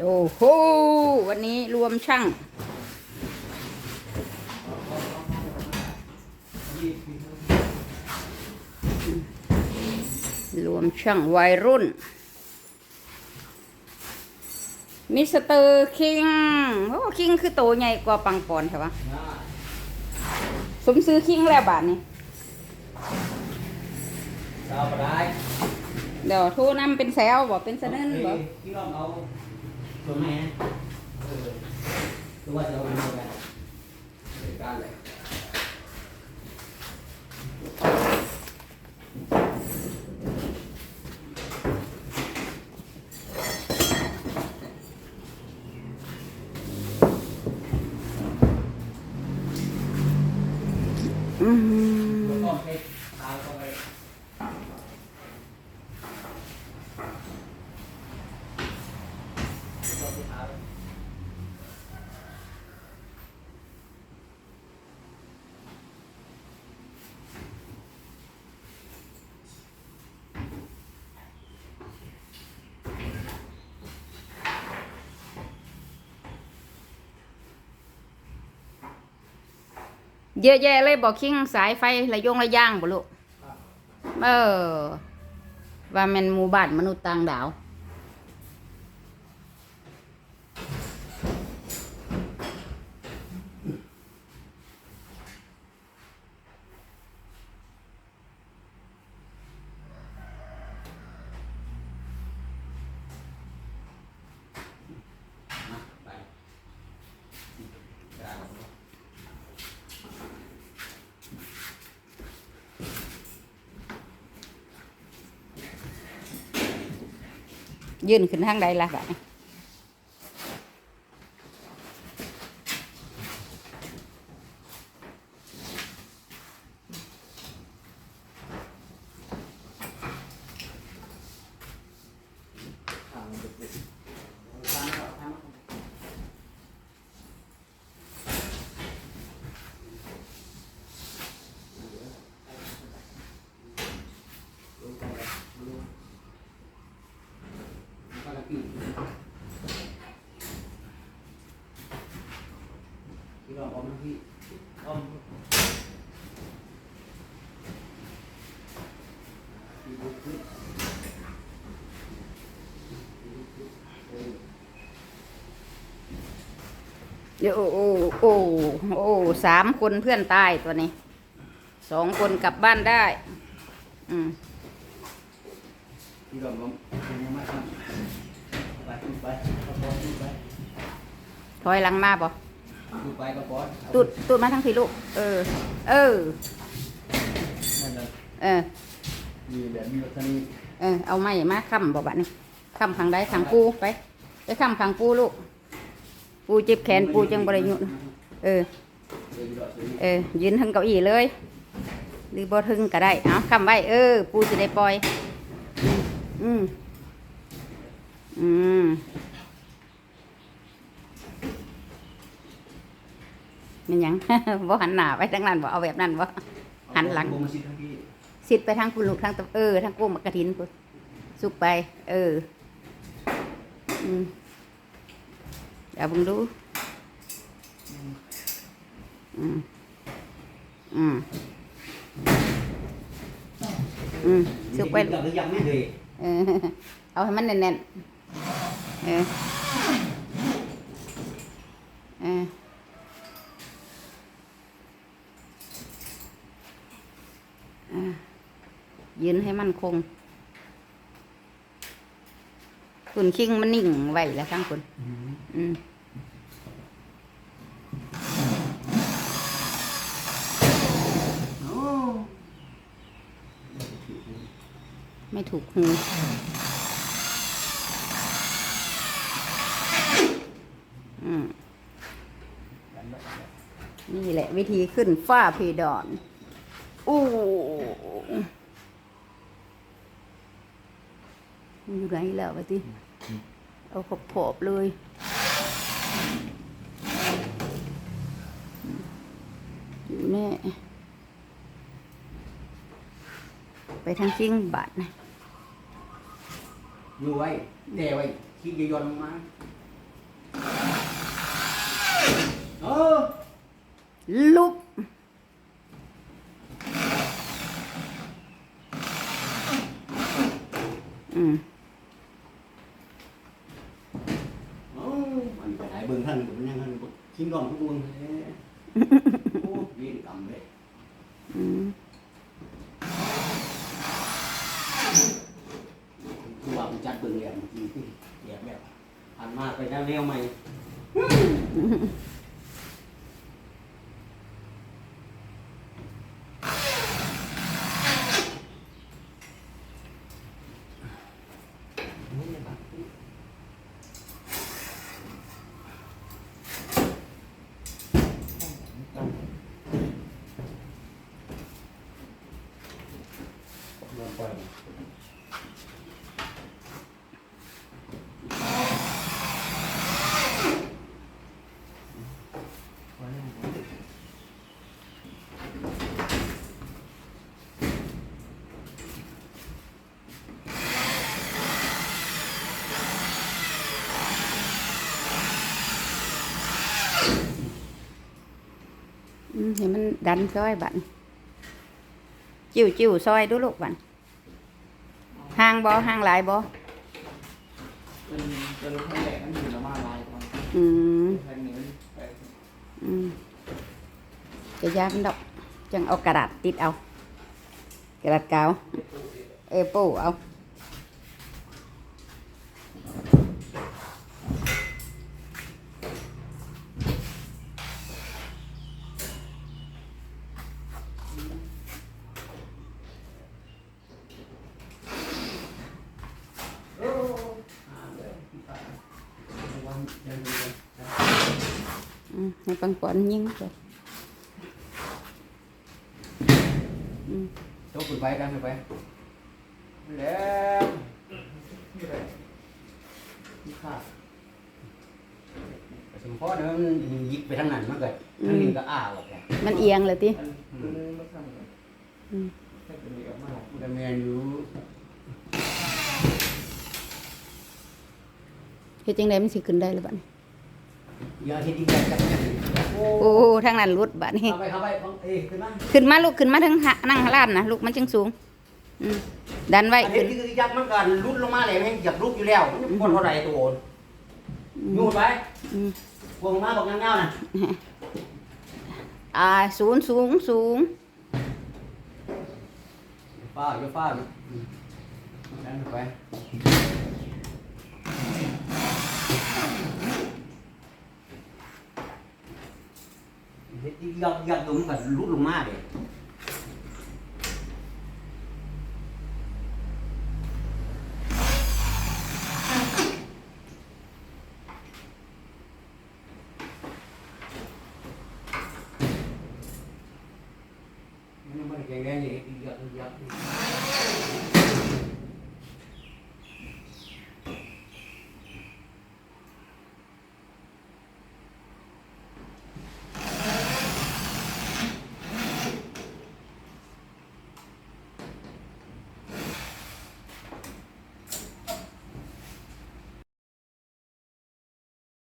โอ้โห วันนี้รวมช่าง รวมช่างวัยรุ่น มิสเตอร์คิง โอ้คิงคือโตใหญ่กว่าปังปอนใช่ปะสมซื้อคิงแล้วบาทนี้เอาไปได้ เดี๋ยวโทรนำเป็นแซวบอกเป็นสะเนินบอก พี่ลองเอาตัวแม่เออหรือว่าจะเอาอันเดียวกันเดียวกันเลยอืม แล้วก็ให้ตาเข้าไปแล้วก็ที่เท้า เยอะแยะเลยบอกคิงสายไฟระยงระย่างบ่ลูกเออ ว่าแมันหมู่บ้านมนุษย์ต่างดาว ยื่นขึ้นทางใดล่ะบัดนี้ ทางมันจะเป็นทางก่อนทางก่อนลงไปเลยลงแล้วก็ละกี่ พี่ลองเอามาพี่เอามาพี่ลุกขึ้นเดี๋ยวโอ้โอ้โอ้โอ้สามคนเพื่อนตายตัวนี้สองคนกลับบ้านได้ อืมพี่ลองลงยังไม่ทำไปขึ้นไปกระป๋องขึ้นไปถอยหลังมาบ่ ขึ้นไปกระป๋องตูดตูดมาทั้งพี่ลูก เออ เออ นั่นเลยเออ มีแบบมีลักษณะเออ เอาไม้มาค้ำบ่บัดนี้ค้ำขังใดขังปูไป ไปค้ำขังปูลูก ปูเจ็บแขนปูจังบริยุทธ์เออ เออ ยืนทึงเก้าอี้เลย หรือบ่ทึงก็ได้ เอาค้ำไว้ เออ ปูจะได้ปล่อย อืม อืม มันหยัง บ่หันหน้าไปทางนั้นบ่เอาแบบนั้นบ่หันหลังโบมาสิทั้งพี่สิดไปทางคุณลูกทางตะเออทางกุ้งมักกะทินพุ่นสุกไป เออ อืมเดี๋ยวเบิ่งดู อืมอืมอืมสุกไปกับหรือยังไม่เลยเออเอาให้มันแน่นๆเออเออเออ ยืนให้มันคง คุณคิงมันนิ่งไว้แล้วทั้งคุณอืมโอ้ไม่ถูกหูอืมนี่แหละ วิธีขึ้นฝ้าเพดานอู้มันอ ไหนแล้ววะติเอาขอบขอบๆเลย อยู่แน่ ไปทางจริงบัดนะอยู่ไว้แต่ไว้ขี้จะย้อนลงมาเออลุกอืม เอ้ามันไปไหนเบิ่งท่านมันยังท่านชิ้นก่อนทุกวงเลยโอ้เวียนกรรมเลยอืมคือว่ามันจัดเบิ่งแล้วจริงที่เดียบแบบผ่านมาไปแล้วแนวใหม่ อืมเห็นมันดันซอยบันจิ้วจิ้วซอยดูลูกบันห่างบ่ห่างหลายบ่เป็นจะรู้แค่แหลกมันอยู่ละมาลายก่อนอืมแทงนี้มันไปอืมจะยากมันดอกจังเอากระดาษติดเอา กระดาษกาวเออปูเอา โอ้อ่าเลยวันยังดีเลย อืม ให้ปังปอนยิงไปอืมยกขึ้นไปกันขึ้นไปแล้วที่ไหนที่ขาดสมพอเนี่ยมันยิกไปทางนั้นมันเกิดทางนี้ก็อ้าออกแล้วมันเอียงเลยติอันตัวนี้ไม่ทำเลยอืมแค่เป็นเดียวมากมันก็เมียนอยู่เฮ็ดจังไดมันสิขึ้นได้หรือบัดนี้อย่าเห็นดีใจกันเนี่ย โอ้โอ้ทางนั้นรุดบัดนี้เข้าไปเข้าไปเอ้ยขึ้นมาขึ้นมาลูกขึ้นมาถึงหะนั่งหลานนะลูกมันจังสูงอืมดันไว้อันนี้ขึ้นคือยักษ์มันกันรุดลงมาเลยแม่งอยากลุกอยู่แล้วมันคนเท่าไหร่ตัวโอนอืยูมดไปอืมวงมาบอกเงาๆน่ะอ่าศูนย์สูงสูงฟ้าอยู่ฟ้าอยู่นั่นไป เฮ็ดยักษ์ยักษ์อยู่มันก็รุดลงมาเลยมันไม่ได้แข็งแรงอย่างนี้ยักษ์ยักษ์